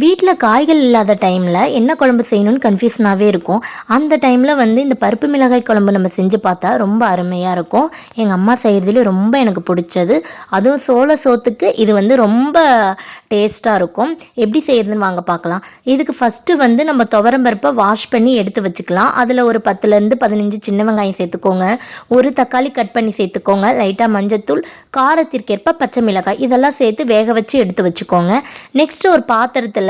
வீட்டில் காய்கள் இல்லாத டைமில் என்ன குழம்பு செய்யணும்னு கன்ஃபியூஷனாகவே இருக்கும். அந்த டைமில் வந்து இந்த பருப்பு மிளகாய் குழம்பு நம்ம செஞ்சு பார்த்தா ரொம்ப அருமையாக இருக்கும். எங்கள் அம்மா செய்கிறதுல ரொம்ப எனக்கு பிடிச்சது. அதுவும் சோள சோத்துக்கு இது வந்து ரொம்ப டேஸ்ட்டாக இருக்கும். எப்படி செய்கிறதுன்னு வாங்க பார்க்கலாம். இதுக்கு ஃபஸ்ட்டு வந்து நம்ம துவரம் பருப்பை வாஷ் பண்ணி எடுத்து வச்சுக்கலாம். அதில் ஒரு பத்துலேருந்து பதினஞ்சு சின்ன வெங்காயம் சேர்த்துக்கோங்க. ஒரு தக்காளி கட் பண்ணி சேர்த்துக்கோங்க. லைட்டாக மஞ்சத்தூள் காரத்திற்கேற்ப பச்சை மிளகாய் இதெல்லாம் சேர்த்து வேக வச்சு எடுத்து வச்சுக்கோங்க. நெக்ஸ்ட்டு ஒரு பாத்திரத்தில்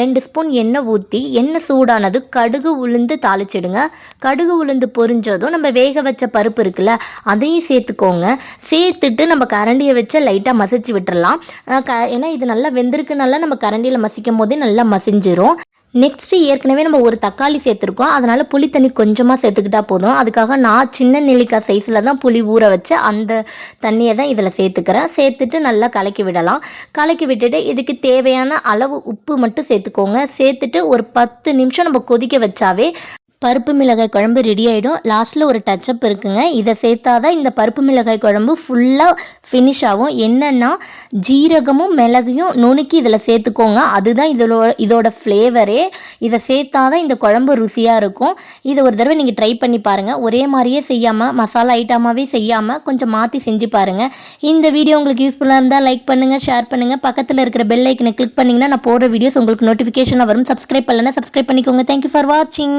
ரெண்டு ஸ்பூன் எண்ணெய் ஊற்றி எண்ணெய் சூடானது கடுகு உளுந்து தாளிச்சிடுங்க. கடுகு உளுந்து பொரிஞ்சதும் நம்ம வேக வச்ச பருப்பு இருக்குல்ல அதையும் சேர்த்துக்கோங்க. சேர்த்துட்டு நம்ம கரண்டியை வச்சு லைட்டாக மசிச்சு விட்டுறலாம். க ஏன்னா இது நல்லா வெந்திருக்குனால நம்ம கரண்டியில் மசிக்கும் போதே நல்லா மசிஞ்சிரும். நெக்ஸ்ட்டு ஏற்கனவே நம்ம ஒரு தக்காளி சேர்த்துருக்கோம். அதனால் புளி தண்ணி கொஞ்சமாக சேர்த்துக்கிட்டா போதும். அதுக்காக நான் சின்ன நெல்லிக்காய் சைஸில் தான் புளி ஊற வச்சு அந்த தண்ணியை தான் இதில் சேர்த்துக்கிறேன். சேர்த்துட்டு நல்லா கலக்கி விடலாம். கலக்கி விட்டுட்டு இதுக்கு தேவையான அளவு உப்பு மட்டும் சேர்த்துக்கோங்க. சேர்த்துட்டு ஒரு பத்து நிமிஷம் நம்ம கொதிக்க வச்சாவே பருப்பு மிளகாய் குழம்பு ரெடி ஆகிடும் லாஸ்ட்டில் ஒரு டச்சப் இருக்குங்க. இதை சேர்த்தா தான் இந்த பருப்பு மிளகாய் குழம்பு ஃபுல்லாக ஃபினிஷ் ஆகும். என்னென்னா ஜீரகமும் மிளகையும் நுணுக்கி இதில் சேர்த்துக்கோங்க. அதுதான் இதோட இதோட ஃப்ளேவரே இதை சேர்த்தா தான் இந்த குழம்பு ருசியாக இருக்கும். இதை ஒரு தடவை நீங்கள் ட்ரை பண்ணி பாருங்கள் ஒரே மாதிரியே செய்யாமல் மசாலா ஐட்டமாகவே செய்யாமல் கொஞ்சம் மாற்றி செஞ்சு பாருங்கள் இந்த வீடியோ உங்களுக்கு யூஸ்ஃபுல்லாக இருந்தால் லைக் பண்ணுங்கள் ஷேர் பண்ணுங்கள் பக்கத்தில் இருக்கிற பெல் ஐக்கனை கிளிக் பண்ணிங்கன்னா நான் போடுற வீடியோஸ் உங்களுக்கு நோட்டிஃபிகேஷனாக வரும். சப்ஸ்கிரைப் பண்ணலன்னா சப்ஸ்கிரைப் பண்ணிக்கோங்க. தேங்க்யூ ஃபார் வாட்சிங்